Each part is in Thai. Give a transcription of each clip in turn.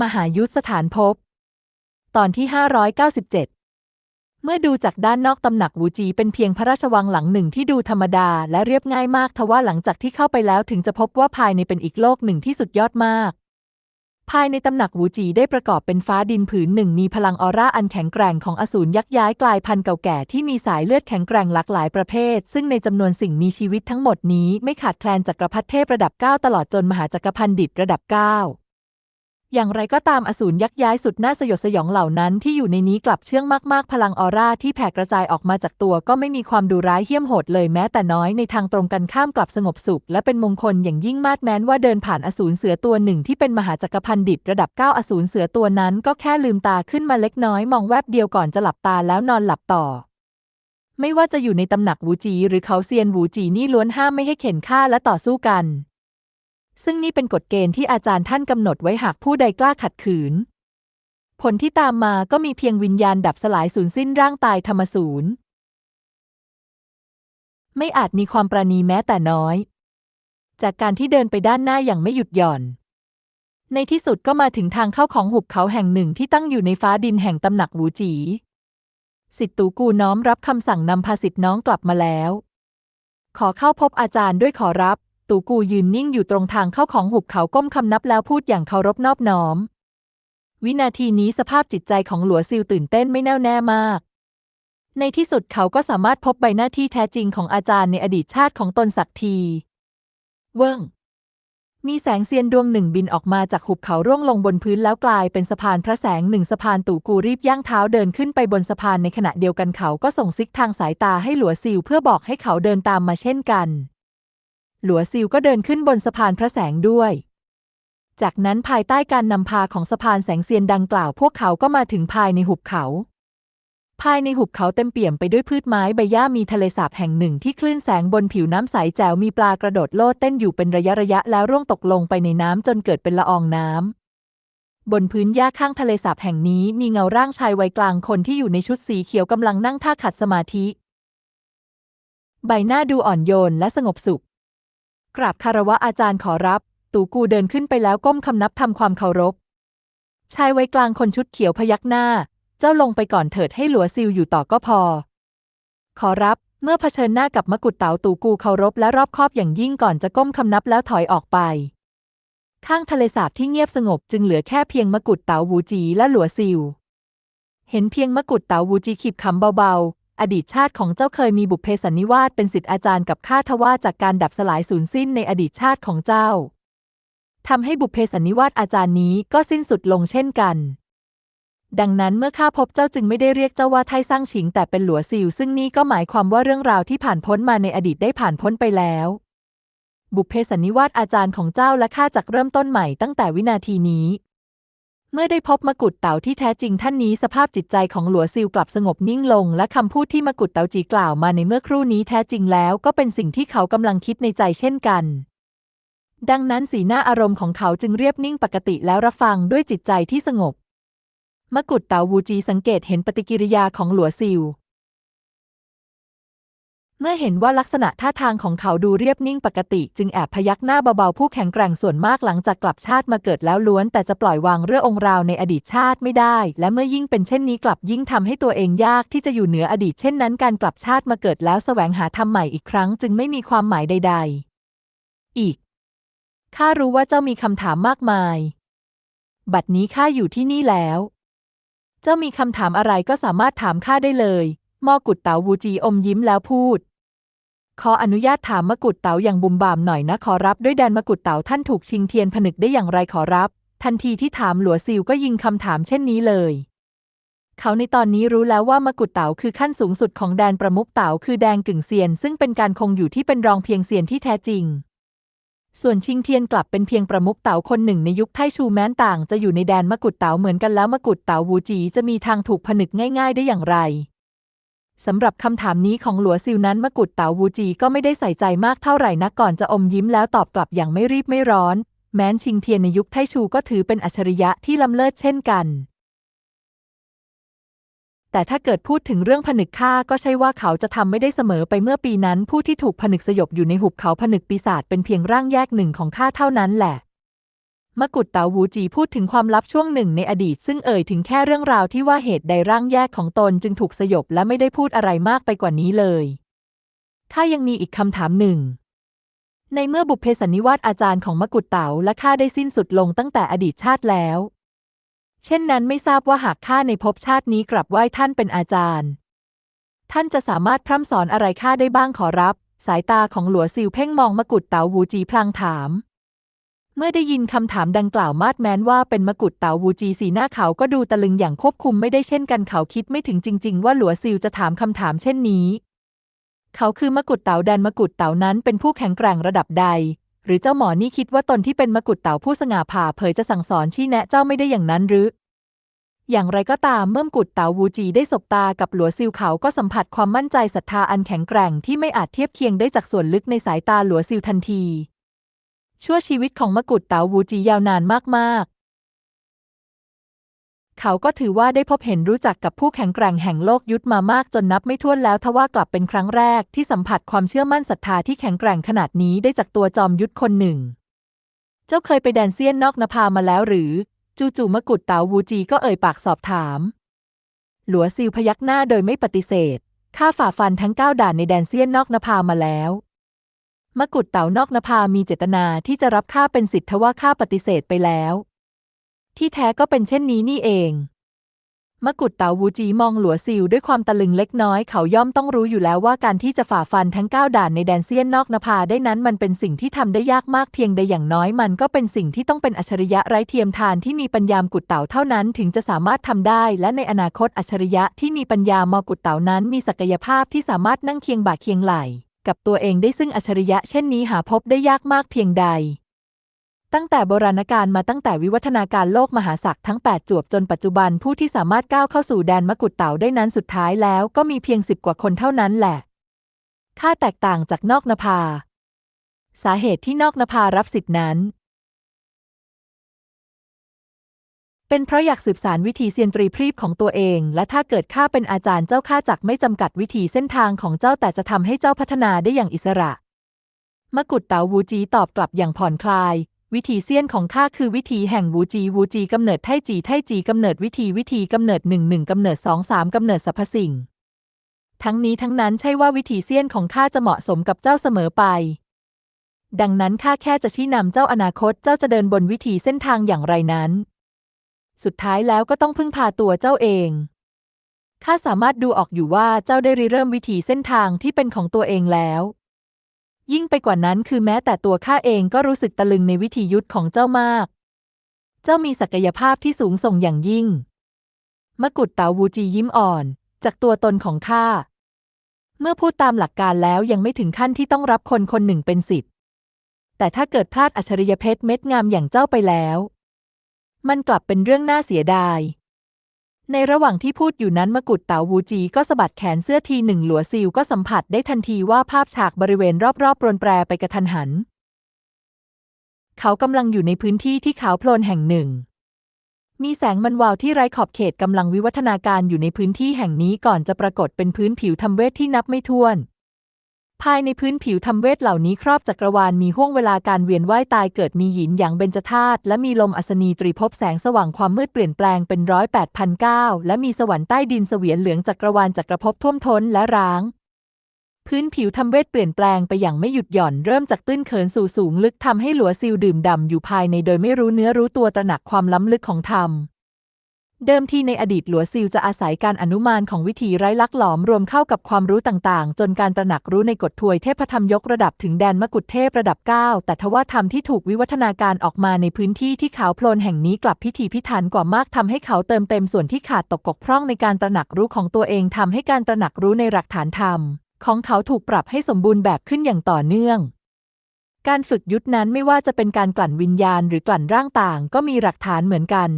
มหายุทธสถานภพตอนที่ 597 เมื่อดูจากด้านนอกตำหนักวูจีเป็นเพียงพระราชวังหลังหนึ่งที่ดูธรรมดาและเรียบง่ายมากทว่าหลังจากที่เข้าไปแล้วถึงจะพบว่าภายในเป็นอีกโลกหนึ่งที่สุดยอดมาก ภายในตำหนักวูจีได้ประกอบเป็นฟ้าดินผืนหนึ่งมีพลังออร่าอันแข็งแกร่งของอสูรยักษ์ย้ายกลายพันธุ์เก่าแก่ที่มีสายเลือดแข็งแกร่งหลากหลายประเภท ซึ่งในจำนวนสิ่งมีชีวิตทั้งหมดนี้ไม่ขาดแคลนจักรพรรดิเทพระดับ 9 ตลอดจนมหาจักรพันดิระดับ 9 อย่างไรก็ตามอสูรยักษ์ย้ายสุดน่าสยดสยองเหล่านั้นที่อยู่ในนี้กลับเชื่องมากๆ พลังออร่าที่แผ่กระจายออกมาจากตัวก็ไม่มีความดูร้ายเหี้ยมโหดเลยแม้แต่น้อยในทางตรงกันข้ามกลับสงบสุข และเป็นมงคลอย่างยิ่งมาดแม้นว่าเดินผ่านอสูรเสือตัวหนึ่งที่เป็นมหาจักรพันดิตระดับ 9 อสูรเสือตัวนั้นก็แค่ลืมตาขึ้นมาเล็กน้อยมองแวบเดียวก่อนจะหลับตาแล้วนอนหลับต่อไม่ว่าจะอยู่ในตำหนักวูจีหรือเขาเซียนวูจีนี่ล้วนห้ามไม่ให้เข็นฆ่าและต่อสู้กัน ซึ่งนี่เป็นกฎเกณฑ์ที่อาจารย์ท่านกำหนดไว้หากผู้ใดกล้าขัดขืน ผลที่ตามมาก็มีเพียงวิญญาณดับสลายสูญสิ้นร่างตายธรรมสูญไม่อาจมีความประณีแม้แต่น้อย จากการที่เดินไปด้านหน้าอย่างไม่หยุดหย่อน ในที่สุดก็มาถึงทางเข้าของหุบเขาแห่งหนึ่งที่ตั้งอยู่ในฟ้าดินแห่งตำหนักหูจี สิทธตูกูน้อมรับคำสั่งนำพาสิทธิน้องกลับมาแล้ว ขอเข้าพบอาจารย์ด้วยขอรับ ตู่กูยืนนิ่งอยู่ตรงทางเข้าของหุบเขาก้มคำนับแล้วพูดอย่างเคารพนอบน้อม วินาทีนี้สภาพจิตใจของหลัวซิลตื่นเต้นไม่แน่วแน่มาก ในที่สุดเขาก็สามารถพบใบหน้าที่แท้จริงของอาจารย์ในอดีตชาติของตนสักที เวิ้งมีแสงเซียนดวงหนึ่งบินออกมาจากหุบเขาร่วงลงบนพื้นแล้วกลายเป็นสะพานพระแสงหนึ่งสะพานตู่กูรีบย่างเท้าเดินขึ้นไปบนสะพานในขณะเดียวกันเขาก็ส่งซิกทางสายตาให้หลัวซิลเพื่อบอกให้เขาเดินตามมาเช่นกัน หลัวซิลก็เดินขึ้นบนสะพานพระแสงด้วย จากนั้นภายใต้การนำพาของสะพานแสงเซียนดังกล่าวพวกเขาก็มาถึงภายในหุบเขา ภายในหุบเขาเต็มเปี่ยมไปด้วยพืชไม้ใบหญ้ามีทะเลสาบแห่งหนึ่งที่คลื่นแสงบนผิวน้ำใสแจ๋วมีปลากระโดดโลดเต้นอยู่เป็นระยะระยะแล้วร่วงตกลงไปในน้ำจนเกิดเป็นละอองน้ำบนพื้นหญ้าข้างทะเลสาบแห่งนี้มีเงาร่างชายวัยกลางคนที่อยู่ในชุดสีเขียวกำลังนั่งท่าขัดสมาธิ ใบหน้าดูอ่อนโยนและสงบสุข กราบคารวะอาจารย์ขอรับ ตูกูเดินขึ้นไปแล้วก้มคำนับทำความเคารพ ชายไวัยกลางคนชุดเขียวพยักหน้า เจ้าลงไปก่อนเถิดให้หลัวซิลอยู่ต่อก็พอ ขอรับ เมื่อเผชิญหน้ากับมกุฎเต๋าตูกูเคารพและรอบคอบอย่างยิ่งก่อนจะก้มคำนับแล้วถอยออกไป ข้างทะเลสาบที่เงียบสงบจึงเหลือแค่เพียงมกุฎเต๋าวูจีและหลัวซิลเห็นเพียงมกุฎเต๋าวูจีขีบคำเบา อดีตชาติของเจ้าเคยมีบุพเพสันนิวาสเป็นศิษย์อาจารย์กับข้าทว่าจากการดับสลายสูญสิ้นในอดีตชาติของเจ้าทำให้บุพเพสันนิวาสอาจารย์นี้ก็สิ้นสุดลงเช่นกัน ดังนั้นเมื่อข้าพบเจ้าจึงไม่ได้เรียกเจ้าว่าไทสร้างฉิงแต่เป็นหลัวซิลซึ่งนี่ก็หมายความว่าเรื่องราวที่ผ่านพ้นมาในอดีตได้ผ่านพ้นไปแล้ว บุพเพสันนิวาสอาจารย์ของเจ้าและข้าจักเริ่มต้นใหม่ตั้งแต่วินาทีนี้ เมื่อได้พบมกุฎเต๋าที่แท้จริงท่านนี้สภาพจิตใจของหลัวซิลกลับสงบนิ่งลง และคำพูดที่มกุฎเต๋าจีกล่าวมาในเมื่อครู่นี้แท้จริงแล้วก็เป็นสิ่งที่เขากำลังคิดในใจเช่นกัน ดังนั้นสีหน้าอารมณ์ของเขาจึงเรียบนิ่งปกติแล้วรับฟังด้วยจิตใจที่สงบ มกุฎเต๋าวูจีสังเกตเห็นปฏิกิริยาของหลัวซิล เมื่อเห็นว่าลักษณะท่าทางของเขาดูเรียบนิ่งปกติ จึงแอบพยักหน้าเบาๆผู้แข็งแกร่งส่วนมากหลังจากกลับชาติมาเกิดแล้วล้วน แต่จะปล่อยวางเรื่ององคราวในอดีตชาติไม่ได้ และเมื่อยิ่งเป็นเช่นนี้กลับยิ่งทำให้ตัวเองยากที่จะอยู่เหนืออดีตเช่นนั้นการกลับชาติมาเกิดแล้วแสวงหาทำใหม่อีกครั้ง จึงไม่มีความหมายใด ๆ อีกข้ารู้ว่าเจ้ามีคำถามมากมาย บัดนี้ข้าอยู่ที่นี่แล้ว เจ้ามีคำถามอะไรก็สามารถถามข้าได้เลยมอกุฎเต๋าวูจีอมยิ้มแล้วพูด ขออนุญาตถามมกุฎเต๋าอย่างบุมบามหน่อยนะขอรับด้วยแดนมกุฎเต๋าท่านถูกชิงเทียนผนึกได้อย่างไรขอรับ ทันทีที่ถามหลัวซิลก็ยิงคำถามเช่นนี้เลย เขาในตอนนี้รู้แล้วว่ามกุฎเต๋าคือขั้นสูงสุดของแดนประมุขเต๋าคือแดงกึ่งเซียน ซึ่งเป็นการคงอยู่ที่เป็นรองเพียงเซียนที่แท้จริง ส่วนชิงเทียนกลับเป็นเพียงประมุขเต๋าคนหนึ่งในยุคไทชูแม้นต่าง จะอยู่ในแดนมกุฎเต๋าเหมือนกันแล้วมกุฎเต๋าวูจีจะมีทางถูกผนึกง่าย ๆ ได้อย่างไร สำหรับคำถามนี้ของหลัวซิลนั้นมกุฎเต๋าวูจีก็ไม่ได้ใส่ใจมากเท่าไหร่นักก่อนจะอมยิ้มแล้วตอบกลับอย่างไม่รีบไม่ร้อน แม้นชิงเทียนในยุคไทชูก็ถือเป็นอัจฉริยะที่ล้ำเลิศเช่นกัน แต่ถ้าเกิดพูดถึงเรื่องผนึกฆ่าก็ใช่ว่าเขาจะทำไม่ได้เสมอไปเมื่อปีนั้น ผู้ที่ถูกผนึกสยบอยู่ในหุบเขาผนึกปีศาจเป็นเพียงร่างแยกหนึ่งของข้าเท่านั้นแหละ มกุฎเต๋าหูจีพูดถึงความลับช่วงหนึ่งในอดีต ซึ่งเอ่ยถึงแค่เรื่องราวที่ว่าเหตุใดร่างแยกของตนจึงถูกสยบและไม่ได้พูดอะไรมากไปกว่านี้เลย ข้ายังมีอีกคำถามหนึ่ง ในเมื่อบุพเพสันนิวาสอาจารย์ของมกุฎเต๋าและข้าได้สิ้นสุดลงตั้งแต่อดีตชาติแล้ว เช่นนั้นไม่ทราบว่าหากข้าในภพชาตินี้กลับไหว้ท่านเป็นอาจารย์ ท่านจะสามารถพร่ำสอนอะไรข้าได้บ้างขอรับ สายตาของหลัวซิวเพ่งมองมกุฎเต๋าวูจีพลางถาม เมื่อได้ยินคำถามดังกล่าวมาดแม้นว่าเป็นมกุฎเต๋าวูจีสีหน้าเขาก็ดูตะลึงอย่างควบคุมไม่ได้เช่นกันเขาคิดไม่ถึงจริง ๆ ว่าหลัวซิวจะถามคำถามเช่นนี้ เขาคือมกุฎเต๋าแดนมกุฎเต๋านั้นเป็นผู้แข็งแกร่งระดับใด หรือเจ้าหมอนี่คิดว่าตนที่เป็นมกุฎเต๋าผู้สง่าผ่าเผยจะสั่งสอนชี้แนะเจ้าไม่ได้อย่างนั้นหรือ อย่างไรก็ตามเมื่อมกุฎเต๋าวูจีได้สบตากับหลัวซิวเขาก็สัมผัสความมั่นใจศรัทธาอันแข็งแกร่งที่ไม่อาจเทียบเคียงได้จากส่วนลึกในสายตาหลัวซิวทันที ชั่วชีวิตของมกุฎเต๋าวูจียาวนานมากๆ เขาก็ถือว่าได้พบเห็นรู้จักกับผู้แข็งแกร่งแห่งโลกยุทธมามากจนนับไม่ถ้วนแล้วทว่ากลับเป็นครั้งแรกที่สัมผัสความเชื่อมั่นศรัทธาที่แข็งแกร่งขนาดนี้ได้จากตัวจอมยุทธคนหนึ่ง เจ้าเคยไปแดนเซียนนอกนภามาแล้วหรือ จู่ๆมกุฎเต๋าวูจีก็เอ่ยปากสอบถาม หลัวซิวพยักหน้าโดยไม่ปฏิเสธข้าฝ่าฟันทั้งเก้าด่านในแดนเซียนนอกนภามาแล้ว มกุฎเต๋านอกนภามีเจตนาที่จะรับข้าเป็นสิทธทว่าข้าปฏิเสธไปแล้ว ที่แท้ก็เป็นเช่นนี้นี่เอง มกุฎเต๋าวูจีมองหลัวซิวด้วยความตะลึงเล็กน้อยเขาย่อมต้องรู้อยู่แล้วว่าการที่จะฝ่าฟันทั้งเก้าด่านในแดนเซียนนอกนภาได้นั้นมันเป็นสิ่งที่ทำได้ยากมากเพียงใดอย่างน้อยมันก็เป็นสิ่งที่ต้องเป็นอัจฉริยะไร้เทียมทานที่มีปัญญามกุฎเต๋าเท่านั้นถึงจะสามารถทำได้ และในอนาคตอัจฉริยะที่มีปัญญามกุฎเต๋านั้นมีศักยภาพที่สามารถนั่งเคียงบ่าเคียงไหล่ กับตัวเองได้ซึ่งอัจฉริยะเช่นนี้หาพบได้ยากมากเพียงใด ตั้งแต่โบราณกาลมาตั้งแต่วิวัฒนาการโลกมหาศักดิ์ทั้ง 8 จวบจนปัจจุบันผู้ที่สามารถก้าวเข้าสู่แดนมกุฎเต่าได้นั้นสุดท้ายแล้วก็มีเพียงสิบกว่าคนเท่านั้นแหละค่าแตกต่างจากนอกนภา สาเหตุที่นอกนภารับสิทธินั้น เป็นเพราะอยากสืบสารวิธีเซียนตรีพรีบของตัวเอง และถ้าเกิดข้าเป็นอาจารย์เจ้าข้าจักไม่จำกัดวิธีเส้นทางของเจ้าแต่จะทำให้เจ้าพัฒนาได้อย่างอิสระ มกุฎเต๋าวูจีตอบกลับอย่างผ่อนคลาย วิธีเซียนของข้าคือวิธีแห่งวูจีวูจีกำเนิดไทจีไทจีกำเนิดวิธีวิธีกำเนิดหนึ่งหนึ่งกำเนิดสองสามกำเนิดสรรพสิ่ง ทั้งนี้ทั้งนั้นใช่ว่าวิธีเซียนของข้าจะเหมาะสมกับเจ้าเสมอไปดังนั้นข้าแค่จะชี้นำเจ้าอนาคตเจ้าจะเดินบนวิธีเส้นทางอย่างไรนั้น สุดท้ายแล้วก็ต้องพึ่งพาตัวเจ้าเองข้าสามารถดูออกอยู่ว่าเจ้าได้ริเริ่มวิธีเส้นทางที่เป็นของตัวเองแล้ว ยิ่งไปกว่านั้นคือแม้แต่ตัวข้าเองก็รู้สึกตะลึงในวิธียุทธของเจ้ามาก เจ้ามีศักยภาพที่สูงส่งอย่างยิ่ง มกุฎเต๋าวูจียิ้มอ่อน จากตัวตนของข้า เมื่อพูดตามหลักการแล้วยังไม่ถึงขั้นที่ต้องรับคนคนหนึ่งเป็นสิทธิ์แต่ถ้าเกิดพลาดอัจฉริยเพชรเม็ดงามอย่างเจ้าไปแล้ว มันกลับเป็นเรื่องน่าเสียดาย ในระหว่างที่พูดอยู่นั้นมกุฎเต๋าวูจีก็สะบัดแขนเสื้อทีหนึ่งหลัวซิลก็สัมผัสได้ทันทีว่าภาพฉากบริเวณรอบๆปรนแปรไปกระทันหัน เขากำลังอยู่ในพื้นที่ที่ขาวโพลนแห่งหนึ่ง มีแสงมันวาวที่ไร้ขอบเขตกำลังวิวัฒนาการอยู่ในพื้นที่แห่งนี้ก่อนจะปรากฏเป็นพื้นผิวทำเวทที่นับไม่ถ้วน ภายในพื้นผิวทำเวทเหล่านี้ครอบจักรวาลมีห้วงเวลาการเวียนว่ายตายเกิดมีหยินอย่างเบญจธาตุและมีลมอัศนีตรีภพแสงสว่างความมืดเปลี่ยนแปลงเป็นร้อยแปดพันเก้าและมีสวรรค์ใต้ดินเสวียนเหลืองจักรวาลจักรภพท่วมท้นและร้าง พื้นผิวทำเวทเปลี่ยนแปลงไปอย่างไม่หยุดหย่อนเริ่มจากตื้นเขินสู่สูงลึกทำให้หลัวซิลดื่มด่ำอยู่ภายในโดยไม่รู้เนื้อรู้ตัวตระหนักความล้ำลึกของธรรม เดิมทีในอดีตหลัวซิลจะอาศัยการอนุมานของวิธีไร้ลักหลอมรวมเข้ากับความรู้ต่างๆ จนการตระหนักรู้ในกฎทวยเทพธรรมยกระดับถึงแดนมกุฎเทพระดับ 9 แต่ทว่าธรรมที่ถูกวิวัฒนาการออกมาในพื้นที่ที่ขาวโพลนแห่งนี้กลับพิถีพิถันกว่ามากทำให้เขาเติมเต็มส่วนที่ขาดตกกกพร่องในการตระหนักรู้ของตัวเองทำให้การตระหนักรู้ในหลักฐานธรรม ของเขาถูกปรับให้สมบูรณ์แบบขึ้นอย่างต่อเนื่องการฝึกยุทธนั้นไม่ว่าจะเป็นการกลั่นวิญญาณหรือกลั่นร่างต่าง ก็มีหลักฐานเหมือนกัน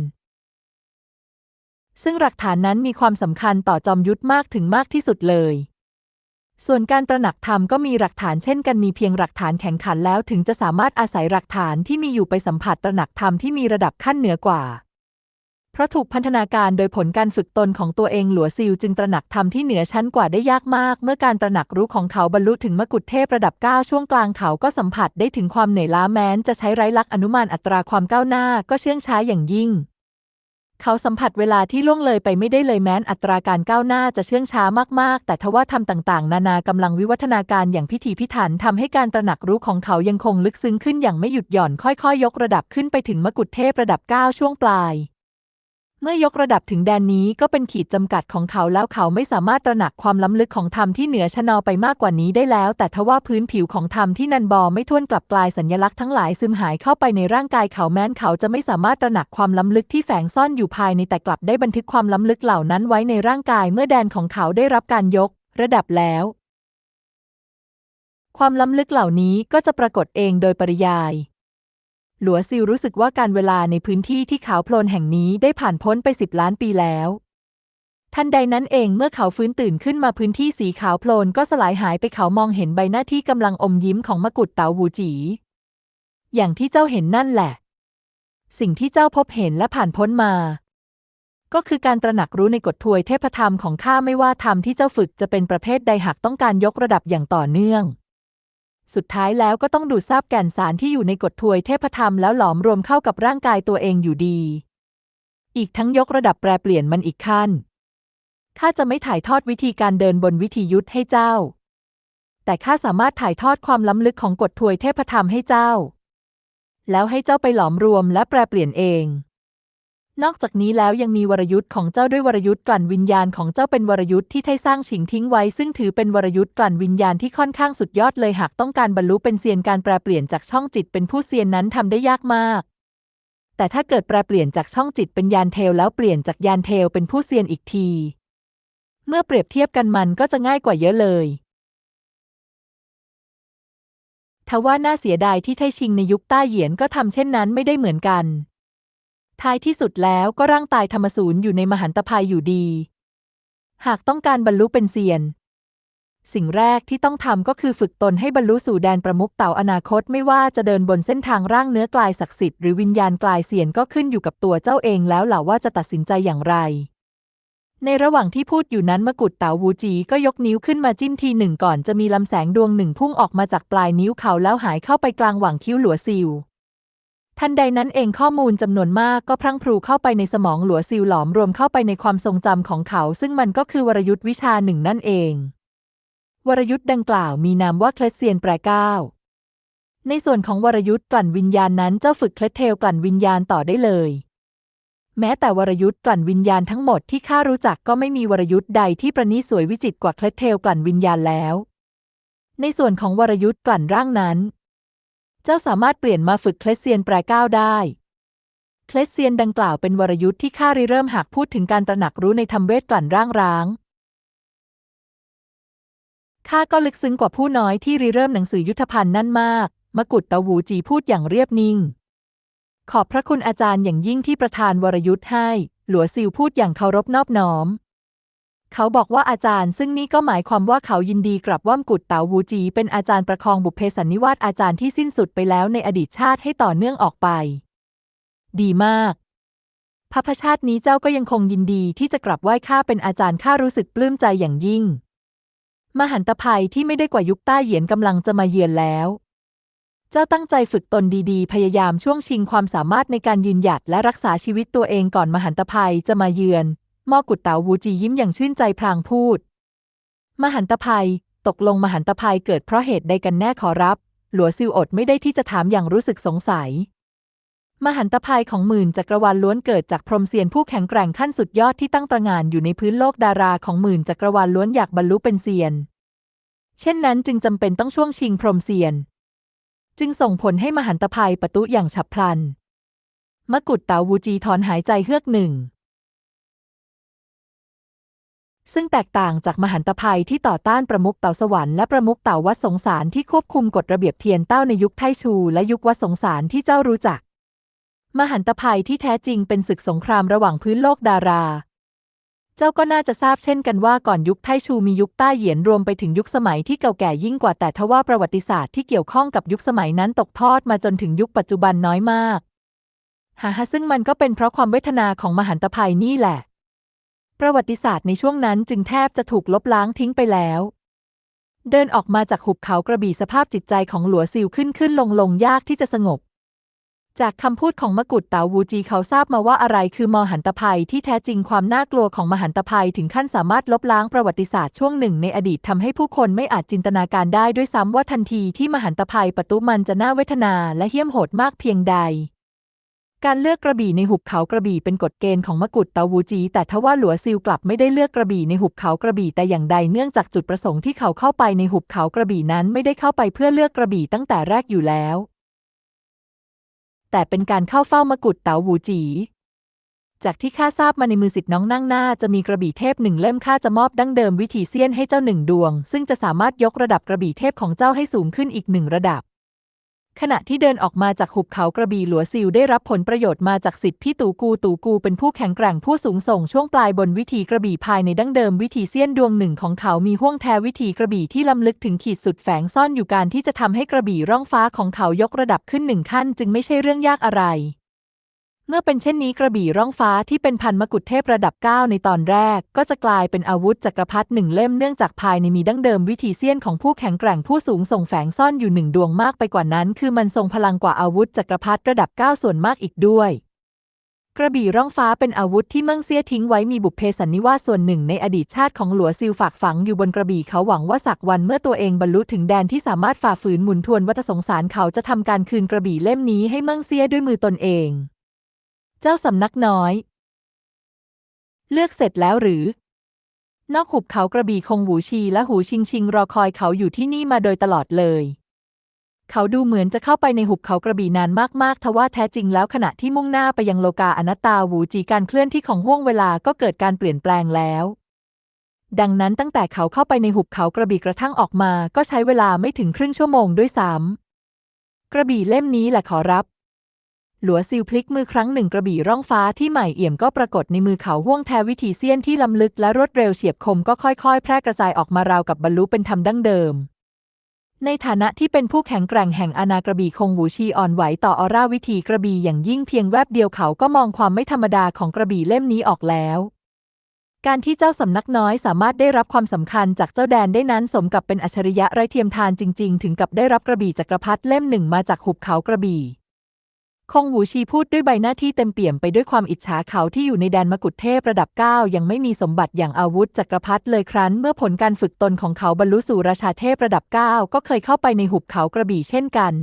ซึ่งหลักฐานนั้นมีความสำคัญต่อจอมยุทธมากถึงมากที่สุดเลย ส่วนการตระหนักธรรมก็มีหลักฐานเช่นกันมีเพียงหลักฐานแข็งขันแล้วถึงจะสามารถอาศัยหลักฐานที่มีอยู่ไปสัมผัสตระหนักธรรมที่มีระดับขั้นเหนือกว่า เพราะถูกพันธนาการโดยผลการฝึกตนของตัวเองหลัวซิลจึงตระหนักธรรมที่เหนือชั้นกว่าได้ยากมาก เมื่อการตระหนักรู้ของเขาบรรลุถึงมกุฏเทพระดับ 9 ช่วงกลางเขาก็สัมผัสได้ถึงความเหนื่อยล้าแม้นจะใช้ไร้ลักษณ์อนุมานอัตราความก้าวหน้าก็เชื่องช้าอย่างยิ่ง เขาสัมผัสเวลาที่ล่วงเลยไปไม่ได้เลยแม้นอัตราการก้าวหน้าจะเชื่องช้ามากๆ แต่ทว่าทำต่างๆ นานากำลังวิวัฒนาการอย่างพิถีพิถันทำให้การตระหนักรู้ของเขายังคงลึกซึ้งขึ้นอย่างไม่หยุดหย่อนค่อยๆ ยกระดับขึ้นไปถึงมกุฎเทพระดับ 9 ช่วงปลาย เมื่อยกระดับถึงแดนนี้ก็เป็นขีดจำกัดของเขาแล้วเขาไม่สามารถตระหนักความล้ำลึกของธรรมที่เหนือชะนอไปมากกว่านี้ได้แล้ว แต่ทว่าพื้นผิวของธรรมที่นันบอไม่ท้วนกลับกลายสัญลักษณ์ทั้งหลายซึมหายเข้าไปในร่างกายเขาแม้นเขาจะไม่สามารถตระหนักความล้ำลึกที่แฝงซ่อนอยู่ภายในแต่กลับได้บันทึกความล้ำลึกเหล่านั้นไว้ในร่างกายเมื่อแดนของเขาได้รับการยก ระดับแล้ว ความล้ำลึกเหล่านี้ก็จะปรากฏเองโดยปริยาย หลัวซิลรู้สึกว่าการเวลาในพื้นที่ที่ขาวโพลนแห่งนี้ได้ผ่านพ้นไปสิบล้านปีแล้วทันใดนั้นเองเมื่อเขาฟื้นตื่นขึ้นมาพื้นที่สีขาวโพลนก็สลายหายไปเขามองเห็นใบหน้าที่กำลังอมยิ้มของมกุฎเต๋าหูจี อย่างที่เจ้าเห็นนั่นแหละ สิ่งที่เจ้าพบเห็นและผ่านพ้นมา ก็คือการตระหนักรู้ในกฎทวยเทพธรรมของข้าไม่ว่าธรรมที่เจ้าฝึกจะเป็นประเภทใดหากต้องการยกระดับอย่างต่อเนื่อง สุดท้ายแล้วก็ต้องดูดซาบแก่นสารที่อยู่ในกฎทวยเทพธรรมแล้วหลอมรวมเข้ากับร่างกายตัวเองอยู่ดี อีกทั้งยกระดับแปรเปลี่ยนมันอีกขั้นข้าจะไม่ถ่ายทอดวิธีการเดินบนวิธียุทธให้เจ้า แต่ข้าสามารถถ่ายทอดความล้ำลึกของกฎทวยเทพธรรมให้เจ้า แล้วให้เจ้าไปหลอมรวมและแปรเปลี่ยนเอง นอกจากนี้แล้วยังมีวรยุทธ์ของเจ้าด้วยวรยุทธ์กลั่นวิญญาณของเจ้าเป็นวรยุทธ์ที่ไทสร้างฉิงทิ้งไว้ ซึ่งถือเป็นวรยุทธ์กลั่นวิญญาณที่ค่อนข้างสุดยอดเลยหากต้องการบรรลุเป็นเซียนการแปรเปลี่ยนจากช่องจิตเป็นผู้เซียนนั้นทำได้ยากมาก แต่ถ้าเกิดแปรเปลี่ยนจากช่องจิตเป็นยานเทลแล้วเปลี่ยนจากยานเทลเป็นผู้เซียนอีกที เมื่อเปรียบเทียบกันมันก็จะง่ายกว่าเยอะเลยทว่าน่าเสียดายที่ไทชิงในยุคต้าเหยียนก็ทำเช่นนั้นไม่ได้เหมือนกัน ท้ายที่สุดแล้วก็ร่างตายธรรมสูญอยู่ในมหันตภัยอยู่ดี หากต้องการบรรลุเป็นเซียน สิ่งแรกที่ต้องทำก็คือฝึกตนให้บรรลุสู่แดนประมุขเต่าอนาคตไม่ว่าจะเดินบนเส้นทางร่างเนื้อกลายศักดิ์สิทธิ์หรือวิญญาณกลายเซียนก็ขึ้นอยู่กับตัวเจ้าเองแล้วหล่ะว่าจะตัดสินใจอย่างไรในระหว่างที่พูดอยู่นั้นมกุฎเต๋าวูจีก็ยกนิ้วขึ้นมาจิ้มทีหนึ่งก่อนจะมีลำแสงดวงหนึ่งพุ่งออกมาจากปลายนิ้วเขาแล้วหายเข้าไปกลางหว่างคิ้วหลัวซิว ทันใดนั้นเองข้อมูลจำนวนมากก็พรั่งพรูเข้าไปในสมองหลัวซิวหลอมรวมเข้าไปในความทรงจำของเขา ซึ่งมันก็คือวรยุทธ์วิชาหนึ่งนั่นเอง วรยุทธ์ดังกล่าวมีนามว่าเคลเซียนแปรก้าในส่วนของวรยุทธ์กลั่นวิญญาณนั้นเจ้าฝึกเคลเทลกลั่นวิญญาณต่อได้เลย แม้แต่วรยุทธ์กลั่นวิญญาณทั้งหมดที่ข้ารู้จักก็ไม่มีวรยุทธ์ใดที่ประณีตสวยวิจิตรกว่าเคลเทลกลั่นวิญญาณแล้ว ในส่วนของวรยุทธ์กลั่นร่างนั้น เจ้าสามารถเปลี่ยนมาฝึกเคลสเซียนแปรก้าวได้ เคลสเซียนดังกล่าวเป็นวรยุทธ์ที่ข้าริเริ่มหากพูดถึงการตระหนักรู้ในธรรมเวทกลั่นร่างร้างข้าก็ลึกซึ้งกว่าผู้น้อยที่ริเริ่มหนังสือยุทธภัณฑ์นั่นมาก มกุฎตาหูจีพูดอย่างเรียบนิ่ง ขอบพระคุณอาจารย์อย่างยิ่งที่ประทานวรยุทธ์ให้ หลัวซิวพูดอย่างเคารพนอบน้อม เขาบอกว่าอาจารย์ ซึ่งนี่ก็หมายความว่าเขายินดีกลับว่ามกุฎเต๋าวูจี เป็นอาจารย์ประคองบุพเพสันนิวาสอาจารย์ที่สิ้นสุดไปแล้วในอดีตชาติให้ต่อเนื่องออกไป ดีมากพระพชาตินี้เจ้าก็ยังคงยินดีที่จะกลับไหว้ข้าเป็นอาจารย์ข้ารู้สึกปลื้มใจอย่างยิ่ง มหันตภัยที่ไม่ได้กว่ายุคต้าเหยียนกำลังจะมาเยือนแล้ว เจ้าตั้งใจฝึกตนดีๆ พยายามช่วงชิงความสามารถในการยืนหยัดและรักษาชีวิตตัวเองก่อนมหันตภัยจะมาเยือน มอกุฎเต๋าวูจียิ้มอย่างชื่นใจพลางพูด มหันตภัย ตกลงมหันตภัยเกิดเพราะเหตุใดกันแน่ขอรับ หลัวซิวอดไม่ได้ที่จะถามอย่างรู้สึกสงสัย มหันตภัยของหมื่นจักรวาลล้วนเกิดจากพรหมเซียนผู้แข็งแกร่งขั้นสุดยอดที่ตั้งตระหง่านอยู่ในพื้นโลกดาราของหมื่นจักรวาลล้วนอยากบรรลุเป็นเซียน เช่นนั้นจึงจำเป็นต้องช่วงชิงพรหมเซียน จึงส่งผลให้มหันตภัยประตุอย่างฉับพลันมกุฎเต๋าวูจีถอนหายใจเฮือกหนึ่ง ซึ่งแตกต่างจากมหันตภัยที่ต่อต้านประมุขเต่าสวรรค์และประมุขเต่าวัดสงสารที่ควบคุมกฎระเบียบเทียนเต้าในยุคไทชู และยุควัดสงสารที่เจ้ารู้จัก มหันตภัยที่แท้จริงเป็นศึกสงครามระหว่างพื้นโลกดารา เจ้าก็น่าจะทราบเช่นกันว่าก่อนยุคไทชูมียุคต้าเหยียนรวมไปถึงยุคสมัยที่เก่าแก่ยิ่งกว่าแต่ทว่าประวัติศาสตร์ที่เกี่ยวข้องกับยุคสมัยนั้นตกทอดมาจนถึงยุคปัจจุบันน้อยมากฮ่าฮ่าซึ่งมันก็เป็นเพราะความเวทนาของมหันตภัยนี่แหละ ประวัติศาสตร์ในช่วงนั้นจึงแทบจะถูกลบล้างทิ้งไปแล้ว เดินออกมาจากหุบเขากระบี่สภาพจิตใจของหลัวซิวขึ้นขึ้นลงลงยากที่จะสงบ จากคำพูดของมกุฎเต๋าวูจีเขาทราบมาว่าอะไรคือมหันตภัยที่แท้จริงความน่ากลัวของมหันตภัยถึงขั้นสามารถลบล้างประวัติศาสตร์ช่วงหนึ่งในอดีตทำให้ผู้คนไม่อาจจินตนาการได้ด้วยซ้ำว่าทันทีที่มหันตภัยปะตุมันจะน่าเวทนาและเหี้ยมโหดมากเพียงใด การเลือกกระบี่ในหุบเขากระบี่เป็นกฎเกณฑ์ของมกุฎเตาวูจี แต่ทว่าหลัวซิลกลับไม่ได้เลือกกระบี่ในหุบเขากระบี่แต่อย่างใดเนื่องจากจุดประสงค์ที่เขาเข้าไปในหุบเขากระบี่นั้นไม่ได้เข้าไปเพื่อเลือกกระบี่ตั้งแต่แรกอยู่แล้ว แต่เป็นการเข้าเฝ้ามกุฎเตาวูจี จากที่ข้าทราบมาในมือสิทธิ์น้องนั่งหน้าจะมีกระบี่เทพหนึ่งเล่มข้าจะมอบดั้งเดิมวิถีเซียนให้เจ้าหนึ่งดวง ซึ่งจะสามารถยกระดับกระบี่เทพของเจ้าให้สูงขึ้นอีกหนึ่งระดับ ขณะที่เดินออกมาจากหุบเขากระบี่หลัวซิลได้รับผลประโยชน์มาจากสิทธิพี่ตูกูตูกูเป็นผู้แข็งแกร่งผู้สูงส่งช่วงปลายบนวิธีกระบี่ภายในดั้งเดิมวิธีเซียนดวงหนึ่งของเขามีห่วงแทวิธีกระบี่ที่ล้ำลึกถึงขีดสุดแฝงซ่อนอยู่การที่จะทำให้กระบี่ร่องฟ้าของเขายกระดับขึ้นหนึ่งขั้น จึงไม่ใช่เรื่องยากอะไร เมื่อเป็นเช่นนี้กระบี่ร่องฟ้าที่เป็นพันมกุฎเทพระดับ 9 ในตอนแรก ก็จะกลายเป็นอาวุธจักรพรรดิหนึ่งเล่มเนื่องจากภายในมีดั้งเดิมวิธีเซียนของผู้แข็งแกร่งผู้สูงส่งแฝงซ่อนอยู่หนึ่งดวงมากไปกว่านั้น คือมันทรงพลังกว่าอาวุธจักรพรรดิระดับ 9 ส่วนมากอีกด้วย กระบี่ร่องฟ้าเป็นอาวุธที่เมืองเซียทิ้งไว้มีบุพเพสันนิวาสส่วนหนึ่งในอดีตชาติของหลัวซิลฝากฝังอยู่บนกระบี่เขาหวังว่าสักวันเมื่อตัวเองบรรลุถึงแดนที่สามารถฝ่าฝืนหมุนทวนวัฏสงสารเขาจะทำการคืนกระบี่เล่มนี้ให้เมืองเซียด้วยมือตนเอง เจ้าสำนักน้อย เลือกเสร็จแล้วหรือ นอกหุบเขากระบี่คงหูชีและหูชิงชิงรอคอยเขาอยู่ที่นี่มาโดยตลอดเลย เขาดูเหมือนจะเข้าไปในหุบเขากระบี่นานมากๆ ทว่าแท้จริงแล้วขณะที่มุ่งหน้าไปยังโลกาอนัตตาหูจีการเคลื่อนที่ของห่วงเวลาก็เกิดการเปลี่ยนแปลงแล้วดังนั้นตั้งแต่เขาเข้าไปในหุบเขากระบี่กระทั่งออกมา ก็ใช้เวลาไม่ถึงครึ่งชั่วโมงด้วยซ้ำกระบี่เล่มนี้แหละขอรับ หลัวซิลพลิกมือครั้งหนึ่งกระบี่ร่องฟ้าที่ใหม่เอี่ยมก็ปรากฏในมือเขาห่วงแทวิถีเซียนที่ล้ำลึกและรวดเร็วเฉียบคมก็ค่อยๆ แพร่กระจายออกมาราวกับบรรลุเป็นธรรมดั้งเดิม ในฐานะที่เป็นผู้แข็งแกร่งแห่งอาณากระบี่คงหูชีอ่อนไหวต่อออร่าวิถีกระบี่อย่างยิ่งเพียงแวบเดียวเขาก็มองความไม่ธรรมดาของกระบี่เล่มนี้ออกแล้วการที่เจ้าสำนักน้อยสามารถได้รับความสำคัญจากเจ้าแดนได้นั้นสมกับเป็นอัจฉริยะไร้เทียมทานจริง ๆ ถึงกับได้รับกระบี่จักรพรรดิเล่มหนึ่งมาจากหุบเขากระบี่ คงหูชีพูดด้วยใบหน้าที่เต็มเปี่ยมไปด้วยความอิจฉาเขาที่อยู่ในแดนมกุฎเทพระดับ 9 ยังไม่มีสมบัติอย่างอาวุธจักรพรรดิเลยครั้น เมื่อผลการฝึกตนของเขาบรรลุสู่ราชาเทพระดับ 9 ก็เคยเข้าไปในหุบเขากระบี่เช่นกัน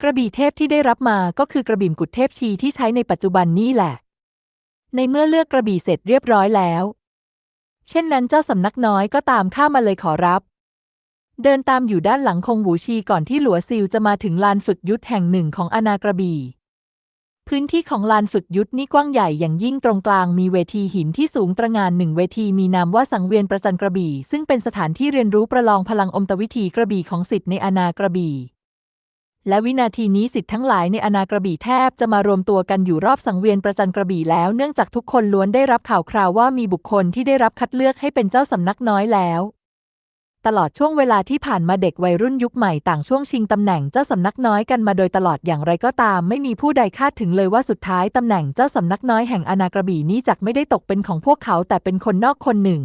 กระบี่เทพที่ได้รับมาก็คือกระบี่กุฎเทพชีที่ใช้ในปัจจุบันนี่แหละ ในเมื่อเลือกกระบี่เสร็จเรียบร้อยแล้ว เช่นนั้นเจ้าสำนักน้อยก็ตามข้ามาเลยขอรับ เดินตามอยู่ด้านหลังคงหูชีก่อนที่หลัวซิลจะมาถึงลานฝึกยุทธแห่งหนึ่งของอานากระบี่ พื้นที่ของลานฝึกยุทธนี่กว้างใหญ่อย่างยิ่งตรงกลางมีเวทีหินที่สูงตระหงานหนึ่งเวทีมีนามว่าสังเวียนประจันกระบี่ ซึ่งเป็นสถานที่เรียนรู้ประลองพลังอมตะวิธีกระบี่ของสิทธิ์ในอานากระบี่และวินาทีนี้สิทธิ์ทั้งหลายในอนากระบี่แทบจะมารวมตัวกันอยู่รอบสังเวียนประจันกระบี่แล้ว เนื่องจากทุกคนล้วนได้รับข่าวคราวว่ามีบุคคลที่ได้รับคัดเลือกให้เป็นเจ้าสำนักน้อยแล้ว ตลอดช่วงเวลาที่ผ่านมาเด็กวัยรุ่นยุคใหม่ต่างช่วงชิงตำแหน่งเจ้าสำนักน้อยกันมาโดยตลอดอย่างไรก็ตาม ไม่มีผู้ใดคาดถึงเลยว่าสุดท้ายตำแหน่งเจ้าสำนักน้อยแห่งอานากระบี่นี้จักไม่ได้ตกเป็นของพวกเขาแต่เป็นคนนอกคนหนึ่ง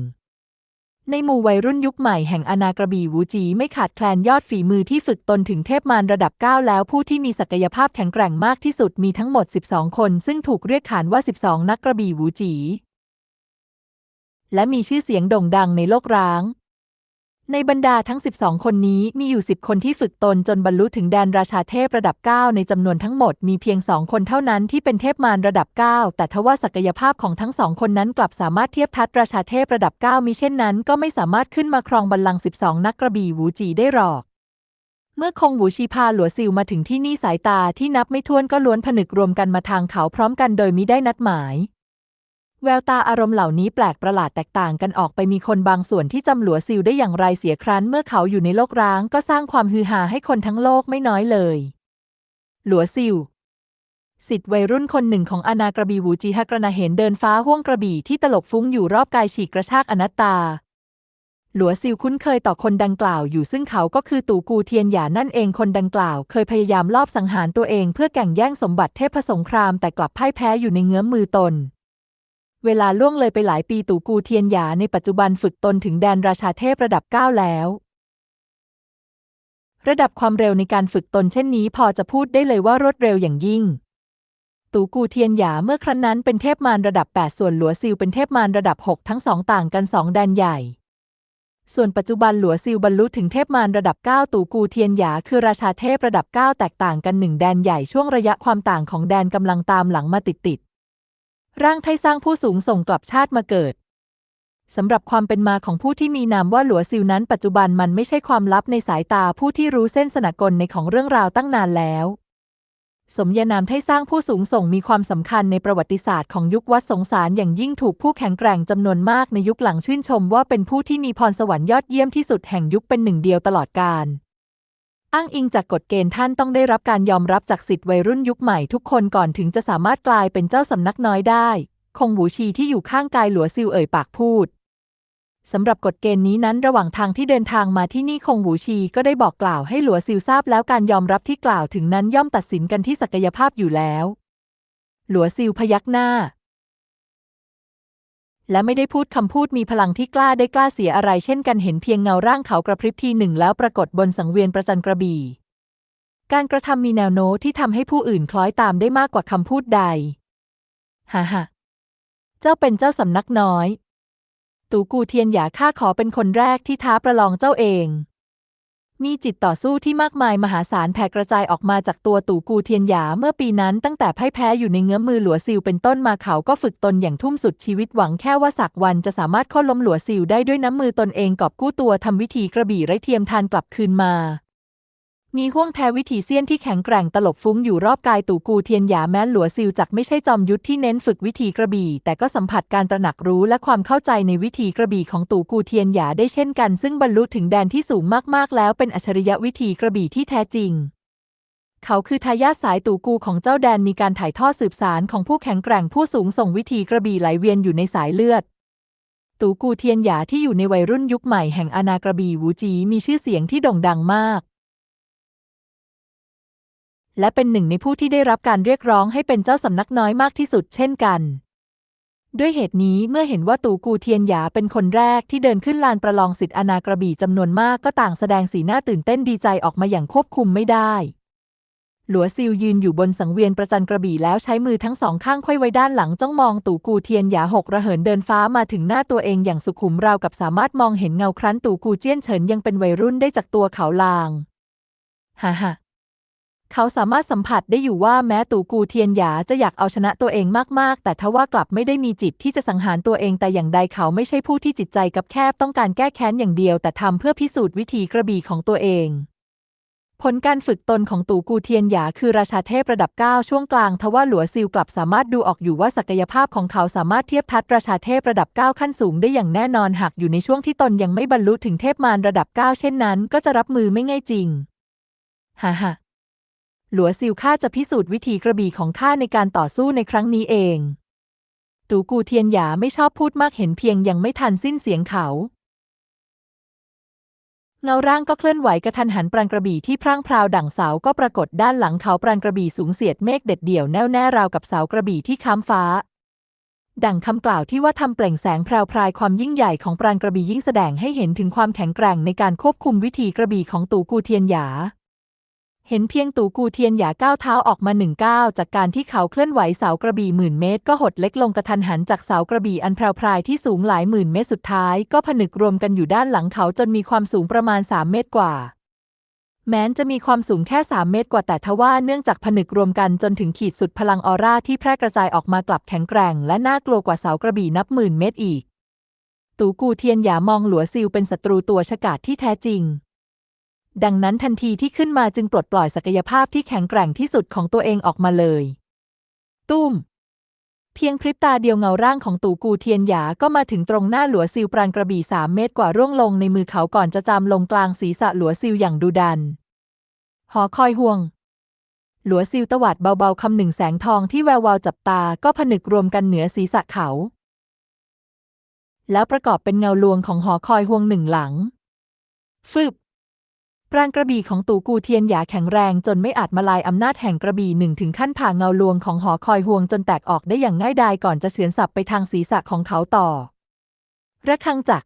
ในหมู่วัยรุ่นยุคใหม่แห่งอานากระบี่วูจีไม่ขาดแคลนยอดฝีมือที่ฝึกตนถึงเทพมารระดับ 9 แล้วผู้ที่มีศักยภาพแข็งแกร่งมากที่สุดมีทั้งหมด 12 คน ซึ่งถูกเรียกขานว่า 12 นักกระบี่วูจี และมีชื่อเสียงโด่งดังในโลกร้าง ในบรรดาทั้ง 12 คนนี้มีอยู่ 10 คนที่ฝึกตนจนบรรลุถึงแดนราชาเทพระดับ 9 ในจำนวนทั้งหมดมีเพียงสองคนเท่านั้นที่เป็นเทพมารระดับ 9 แต่ทว่าศักยภาพของทั้งสองคนนั้นกลับสามารถเทียบทัดราชาเทพระดับ 9 มิเช่นนั้นก็ไม่สามารถขึ้นมาครองบัลลังก์ 12 นักกระบี่หูจีได้หรอก เมื่อคงหูชีพาหลัวซิลมาถึงที่นี่สายตาที่นับไม่ถ้วนก็ล้วนผนึกรวมกันมาทางเขาพร้อมกันโดยมิได้นัดหมาย แววตาอารมณ์เหล่านี้แปลกประหลาดแตกต่างกันออกไปมีคนบางส่วนที่จำหลัวซิลได้อย่างไรเสียครั้น เมื่อเขาอยู่ในโลกร้างก็สร้างความฮือฮาให้คนทั้งโลกไม่น้อยเลย หลัวซิลสิทธิ์วัยรุ่นคนหนึ่งของอนากระบีวูจีฮกระนาเห็นเดินฟ้าห่วงกระบี่ที่ตลกฟุ้งอยู่รอบกายฉีกกระชากอนัตตา หลัวซิวคุ้นเคยต่อคนดังกล่าวอยู่ซึ่งเขาก็คือตู่กูเทียนหยานั่นเองคนดังกล่าว เคยพยายามลอบสังหารตัวเองเพื่อแก่งแย่งสมบัติเทพสงครามแต่กลับพ่ายแพ้อยู่ในเงื้อมมือตน เวลาล่วงเลยไปหลายปีตู่กูเทียนหยาในปัจจุบันฝึกตนถึงแดนราชาเทพระดับ 9 แล้ว ระดับความเร็วในการฝึกตนเช่นนี้พอจะพูดได้เลยว่ารวดเร็วอย่างยิ่ง ตู่กูเทียนหยาเมื่อครั้นนั้นเป็นเทพมารระดับ 8 ส่วนหลัวซิวเป็นเทพมารระดับ 6 ทั้งสองต่างกันสองแดนใหญ่ ส่วนปัจจุบันหลัวซิวบรรลุถึงเทพมารระดับ 9 ตู่กูเทียนหยาคือราชาเทพระดับ 9 แตกต่างกันหนึ่งแดนใหญ่ช่วงระยะความต่างของแดนกำลังตามหลังมาติดๆ ร่างไทสร้างผู้สูงส่งกลับชาติมาเกิดสำหรับความเป็นมาของผู้ที่มีนามว่าหลัวซิวนั้นปัจจุบันมันไม่ใช่ความลับในสายตาผู้ที่รู้เส้นสนกลในของเรื่องราวตั้งนานแล้ว สมญานามไทสร้างผู้สูงส่งมีความสำคัญในประวัติศาสตร์ของยุควัดสงสารอย่างยิ่งถูกผู้แข็งแกร่งจำนวนมากในยุคหลังชื่นชมว่าเป็นผู้ที่มีพรสวรรค์ยอดเยี่ยมที่สุดแห่งยุคเป็นหนึ่งเดียวตลอดกาล อ้างอิงจากกฎเกณฑ์ท่านต้องได้รับการยอมรับจากสิทธิ์วัยรุ่นยุคใหม่ทุกคนก่อนถึงจะสามารถกลายเป็นเจ้าสำนักน้อยได้ คงหูชีที่อยู่ข้างกายหลัวซิวเอ่ยปากพูดสำหรับกฎเกณฑ์นี้นั้นระหว่างทางที่เดินทางมาที่นี่คงหูชีก็ได้บอกกล่าวให้หลัวซิวทราบแล้วการยอมรับที่กล่าวถึงนั้นย่อมตัดสินกันที่ศักยภาพอยู่แล้ว หลัวซิวพยักหน้า และไม่ได้พูดคำพูดมีพลังที่กล้าได้กล้าเสียอะไรเช่นกันเห็นเพียงเงาร่างเขากระพริบทีหนึ่งแล้วปรากฏบนสังเวียนประจันกระบี่ การกระทำมีแนวโน้มที่ทำให้ผู้อื่นคล้อยตามได้มากกว่าคำพูดใดฮ่าฮ่าเจ้าเป็นเจ้าสำนักน้อย ตูกูเทียนหยาข้าขอเป็นคนแรกที่ท้าประลองเจ้าเอง มีจิตต่อสู้ที่มากมายมหาศาลแผ่กระจายออกมาจากตัวตู่กูเทียนหยาเมื่อปีนั้นตั้งแต่พ่ายแพ้อยู่ในเงื้อมมือหลัวซิวเป็นต้นมาเขาก็ฝึกตนอย่างทุ่มสุดชีวิตหวังแค่ว่าสักวันจะสามารถข้อล้มหลัวซิวได้ด้วยน้ำมือตนเองกอบกู้ตัวทำวิธีกระบี่ไร้เทียมทานกลับคืนมา มีห่วงแท้วิถีเสี้ยนที่แข็งแกร่งตลบฟุ้งอยู่รอบกายตู่กูเทียนหยาแม้นหลัวซิวจักไม่ใช่จอมยุทธที่เน้นฝึกวิธีกระบี่ แต่ก็สัมผัสการตระหนักรู้และความเข้าใจในวิธีกระบี่ของตู่กูเทียนหยาได้เช่นกัน ซึ่งบรรลุถึงแดนที่สูงมากๆ แล้วเป็นอัจฉริยะวิธีกระบี่ที่แท้จริงเขาคือทายาทสายตู่กูของเจ้าแดนมีการถ่ายทอดสืบสารของผู้แข็งแกร่งผู้สูงส่งวิธีกระบี่ไหลเวียนอยู่ในสายเลือด ตู่กูเทียนหยาที่อยู่ในวัยรุ่นยุคใหม่แห่งอาณากระบี่หูจีมีชื่อเสียงที่โด่งดังมาก และเป็นหนึ่งในผู้ที่ได้รับการเรียกร้องให้เป็นเจ้าสำนักน้อยมากที่สุดเช่นกัน ด้วยเหตุนี้เมื่อเห็นว่าตู่กูเทียนหยาเป็นคนแรกที่เดินขึ้นลานประลองสิทธิอนากระบี่จำนวนมากก็ต่างแสดงสีหน้าตื่นเต้นดีใจออกมาอย่างควบคุมไม่ได้ หลัวซิวยืนอยู่บนสังเวียนประจันกระบี่แล้วใช้มือทั้งสองข้างไขว้ไว้ด้านหลังจ้องมองตู่กูเทียนหยาหกระเหินเดินฟ้ามาถึงหน้าตัวเองอย่างสุขุมราวกับสามารถมองเห็นเงาครั้นตู่กูเจี้ยนเฉินยังเป็นวัยรุ่นได้จากตัวเขาลางฮ่าฮ่า เขาสามารถสัมผัสได้อยู่ว่าแม้ตู่กูเทียนหยาจะอยากเอาชนะตัวเองมากๆ แต่ทว่ากลับไม่ได้มีจิตที่จะสังหารตัวเองแต่อย่างใดเขาไม่ใช่ผู้ที่จิตใจกับแคบต้องการแก้แค้นอย่างเดียว แต่ทำเพื่อพิสูจน์วิธีกระบี่ของตัวเอง ผลการฝึกตนของตู่กูเทียนหยาคือราชาเทพระดับ 9 ช่วงกลางทว่าหลัวซิลกลับสามารถดูออกอยู่ว่าศักยภาพของเขาสามารถเทียบทัดราชาเทพระดับ 9 ขั้นสูงได้อย่างแน่นอนหากอยู่ในช่วงที่ตนยังไม่บรรลุถึงเทพมารระดับ 9 เช่นนั้น ก็จะรับมือไม่ง่ายจริงฮ่าฮ่า หลัวซิลข้าจะพิสูจน์วิธีกระบี่ของข้าในการต่อสู้ในครั้งนี้เอง ตูกูเทียนหยาไม่ชอบพูดมากเห็นเพียงยังไม่ทันสิ้นเสียงเขา เงาร่างก็เคลื่อนไหวกระทันหันปรางกระบี่ที่พร่างพราวดั่งเสาก็ปรากฏด้านหลังเขาปรางกระบี่สูงเสียดเมฆเด็ดเดี่ยวแน่วแน่ราวกับเสากระบี่ที่ค้ำฟ้า ดั่งคำกล่าวที่ว่าทำเปล่งแสงแพรวพรายความยิ่งใหญ่ของปรางกระบี่ยิ่งแสดงให้เห็นถึงความแข็งแกร่งในการควบคุมวิธีกระบี่ของตูกูเทียนหยา เห็นเพียงตู่กูเทียนหยาก้าวเท้าออกมาหนึ่งก้าวจากการที่เขาเคลื่อนไหวเสากระบี่หมื่นเมตร ก็หดเล็กลงกระทันหันจากเสากระบี่อันแพรวพรายที่สูงหลายหมื่นเมตรสุดท้าย ก็ผนึกรวมกันอยู่ด้านหลังเขาจนมีความสูงประมาณ3เมตรกว่า แม้นจะมีความสูงแค่3เมตรกว่าแต่ทว่าเนื่องจากผนึกรวมกันจนถึงขีดสุดพลังออร่าที่แพร่กระจายออกมากลับแข็งแกร่ง และน่ากลัวกว่าเสากระบี่นับหมื่นเมตรอีก ตู่กูเทียนหยามองหลัวซิลเป็นศัตรูตัวฉกาจที่แท้จริง ดังนั้นทันทีที่ขึ้นมาจึงปลดปล่อยศักยภาพที่แข็งแกร่งที่สุดของตัวเองออกมาเลย ตุ้ม เพียงพริบตาเดียวเงาร่างของตู่กูเทียนหยาก็มาถึงตรงหน้าหลัวซิลปราณกระบี่สามเมตรกว่าร่วงลงในมือเขาก่อนจะจามลงกลางศีรษะหลัวซิลอย่างดุดัน หอคอยห่วง หลัวซิลตวัดเบาๆคำหนึ่งแสงทองที่แวววาวจับตาก็ผนึกรวมกันเหนือศีรษะเขา แล้วประกอบเป็นเงาลวงของหอคอยห่วงหนึ่งหลัง ฟึบ ราณกระบี่ของตู่กูเทียนหยาแข็งแรงจนไม่อาจมาลายอำนาจแห่งกระบี่หนึ่งถึงขั้นผ่าเงาลวงของหอคอยห่วงจนแตกออกได้อย่างง่ายดายก่อนจะเฉือนสับไปทางศีรษะของเขาต่อ ระฆังจัก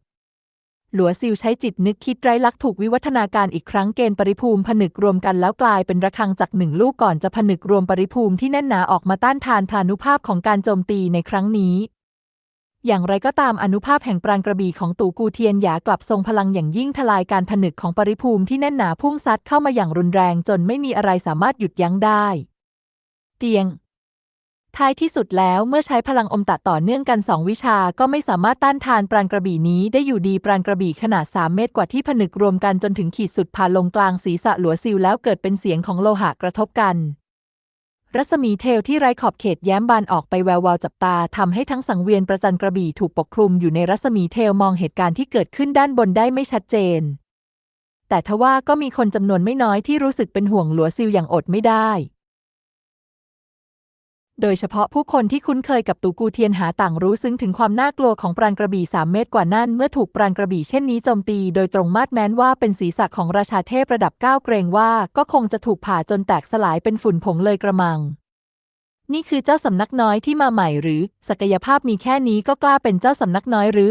หลัวซิวใช้จิตนึกคิดไร้ลักถูกวิวัฒนาการอีกครั้งเกณฑ์ปริภูมิผนึกรวมกันแล้วกลายเป็นระฆังจักหนึ่งลูกก่อนจะผนึกรวมปริภูมิที่แน่นหนาออกมาต้านทานพลานุภาพของการโจมตีในครั้งนี้ อย่างไรก็ตามอนุภาพแห่งปราณกระบี่ของตู่กูเทียนหยากลับทรงพลังอย่างยิ่งทลายการผนึกของปริภูมิที่แน่นหนาพุ่งซัดเข้ามาอย่างรุนแรงจนไม่มีอะไรสามารถหยุดยั้งได้ เตียง ท้ายที่สุดแล้วเมื่อใช้พลังอมตะต่อเนื่องกันสองวิชาก็ไม่สามารถต้านทานปราณกระบี่นี้ได้อยู่ดีปราณกระบี่ขนาด 3 เมตรกว่าที่ผนึกรวมกันจนถึงขีดสุดผ่าลงกลางศีรษะหลัวซิวแล้วเกิดเป็นเสียงของโลหะกระทบกัน รัศมีเทลที่ไร้ขอบเขตแย้มบานออกไปแวววาวจับตาทำให้ทั้งสังเวียนประจันกระบี่ถูกปกคลุมอยู่ในรัศมีเทลมองเหตุการณ์ที่เกิดขึ้นด้านบนได้ไม่ชัดเจน แต่ทว่าก็มีคนจำนวนไม่น้อยที่รู้สึกเป็นห่วงหลัวซิลอย่างอดไม่ได้ โดยเฉพาะผู้คนที่คุ้นเคยกับตูกูเทียนหาต่างรู้ซึ้งถึงความน่ากลัวของปราณกระบี่สามเมตรกว่านั่นเมื่อถูกปราณกระบี่เช่นนี้โจมตีโดยตรงมาดแม้นว่าเป็นศีรษะของราชาเทพระดับเก้าเกรงว่าก็คงจะถูกผ่าจนแตกสลายเป็นฝุ่นผงเลยกระมัง นี่คือเจ้าสำนักน้อยที่มาใหม่หรือ ศักยภาพมีแค่นี้ก็กล้าเป็นเจ้าสำนักน้อยหรือ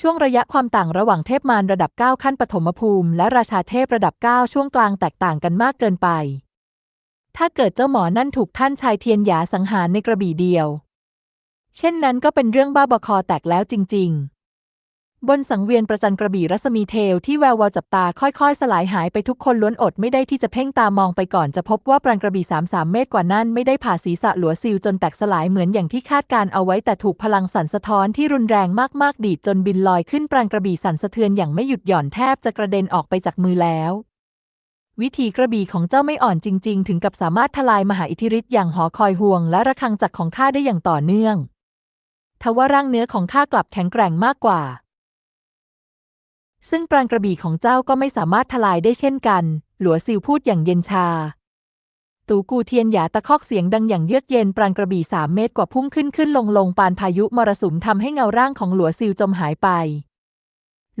ช่วงระยะความต่างระหว่างเทพมารระดับ 9 ขั้นปฐมภูมิ และราชาเทพระดับ 9 ช่วงกลางแตกต่างกันมากเกินไป ถ้าเกิดเจ้าหมอนั่นถูกท่านชายเทียนหยาสังหารในกระบี่เดียว เช่นนั้นก็เป็นเรื่องบ้าบอคอแตกแล้วจริง ๆ บนสังเวียนประจันกระบี่รัศมีเทลที่แวววาวจับตาค่อยๆ สลายหายไปทุกคนล้วนอดไม่ได้ที่จะเพ่งตามองไปก่อนจะพบว่าปราณกระบี่สามสามเมตรกว่านั้นไม่ได้ผ่าศีรษะหลัวซิลจนแตกสลายเหมือนอย่างที่คาดการเอาไว้แต่ถูกพลังสั่นสะท้อนที่รุนแรงมากๆดีดจนบินลอยขึ้นปราณกระบี่สั่นสะเทือนอย่างไม่หยุดหย่อนแทบจะกระเด็นออกไปจากมือแล้ว วิธีกระบี่ของเจ้าไม่อ่อนจริง ๆ ถึงกับสามารถทลายมหาอิทธิฤทธิ์อย่างหอคอยห่วง และระฆังจักรของข้าได้อย่างต่อเนื่องทว่าร่างเนื้อของข้ากลับแข็งแกร่งมากกว่า ซึ่งปราณกระบี่ของเจ้าก็ไม่สามารถทลายได้เช่นกัน หลัวซิวพูดอย่างเย็นชา ตูกูเทียนหยาตะคอกเสียงดังอย่างเยือกเย็นปราณกระบี่สามเมตรกว่าพุ่งขึ้นขึ้นลงลงปานพายุมรสุมทำให้เงาร่างของหลัวซิวจมหายไป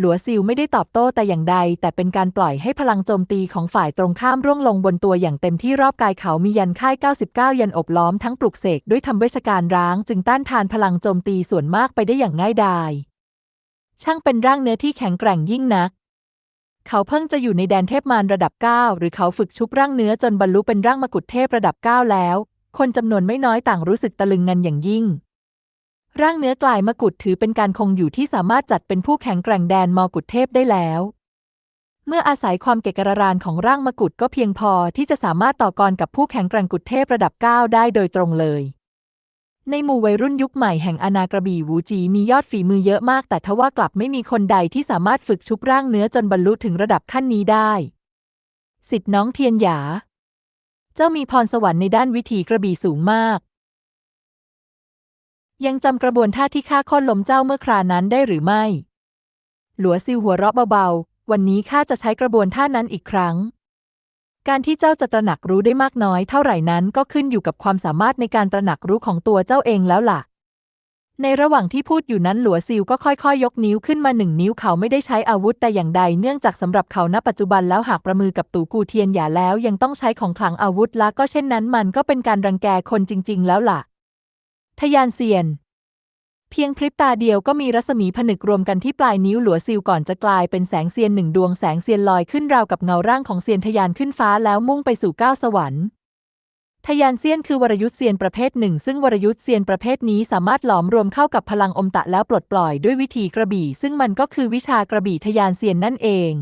หลัวซิวไม่ได้ตอบโต้แต่อย่างใด แต่เป็นการปล่อยให้พลังโจมตีของฝ่ายตรงข้ามร่วงลงบนตัวอย่างเต็มที่รอบกายเขามียันค่าย 99 ยันอบล้อมทั้งปลุกเสกด้วยทำเวชการร้าง จึงต้านทานพลังโจมตีส่วนมากไปได้อย่างง่ายดาย ช่างเป็นร่างเนื้อที่แข็งแกร่งยิ่งนัก เขาเพิ่งจะอยู่ในแดนเทพมารระดับ 9 หรือเขาฝึกชุบร่างเนื้อจนบรรลุเป็นร่างมกุฎเทพระดับ 9 แล้ว คนจำนวนไม่น้อยต่างรู้สึกตะลึงงันอย่างยิ่ง ร่างเนื้อกลายมกุฎถือเป็นการคงอยู่ที่สามารถจัดเป็นผู้แข็งแกร่งแดนมกุฎเทพได้แล้ว เมื่ออาศัยความเกกระรานของร่างมกุฎก็เพียงพอที่จะสามารถต่อกรกับผู้แข็งแกร่งกุฎเทพระดับ 9 ได้โดยตรงเลย ในหมู่วัยรุ่นยุคใหม่แห่งอานากระบี่วูจีมียอดฝีมือเยอะมาก แต่ทว่ากลับไม่มีคนใดที่สามารถฝึกชุบร่างเนื้อจนบรรลุถึงระดับขั้นนี้ได้ สิทธิ์น้องเทียนหยา เจ้ามีพรสวรรค์ในด้านวิถีกระบี่สูงมาก ยังจำกระบวนท่าที่ข้าค้นล้มเจ้าเมื่อครานั้นได้หรือไม่ หลัวซิวหัวเราะเบาๆ วันนี้ข้าจะใช้กระบวนท่านั้นอีกครั้ง การที่เจ้าจะตระหนักรู้ได้มากน้อยเท่าไหร่นั้นก็ขึ้นอยู่กับความสามารถในการตระหนักรู้ของตัวเจ้าเองแล้วล่ะ ในระหว่างที่พูดอยู่นั้นหลัวซิวก็ค่อยๆยกนิ้วขึ้นมาหนึ่งนิ้วเขาไม่ได้ใช้อาวุธแต่อย่างใด เนื่องจากสำหรับเขาณปัจจุบันแล้วหากประมือกับตู่กูเทียนหย่าแล้วยังต้องใช้ของขลังอาวุธละก็เช่นนั้นมันก็เป็นการรังแกคนจริง ๆ แล้วล่ะ ทยานเซียน เพียงพริบตาเดียวก็มีรัศมีผนึกรวมกันที่ปลายนิ้วหลัวซิลก่อนจะกลายเป็นแสงเซียนหนึ่งดวงแสงเซียนลอยขึ้นราวกับเงาร่างของเซียนทยานขึ้นฟ้าแล้วมุ่งไปสู่ก้าวสวรรค์ทยานเซียนคือวรยุทธ์เซียนประเภทหนึ่ง ซึ่งวรยุทธ์เซียนประเภทนี้สามารถหลอมรวมเข้ากับพลังอมตะแล้วปลดปล่อยด้วยวิธีกระบี่ ซึ่งมันก็คือวิชากระบี่ทยานเซียนนั่นเอง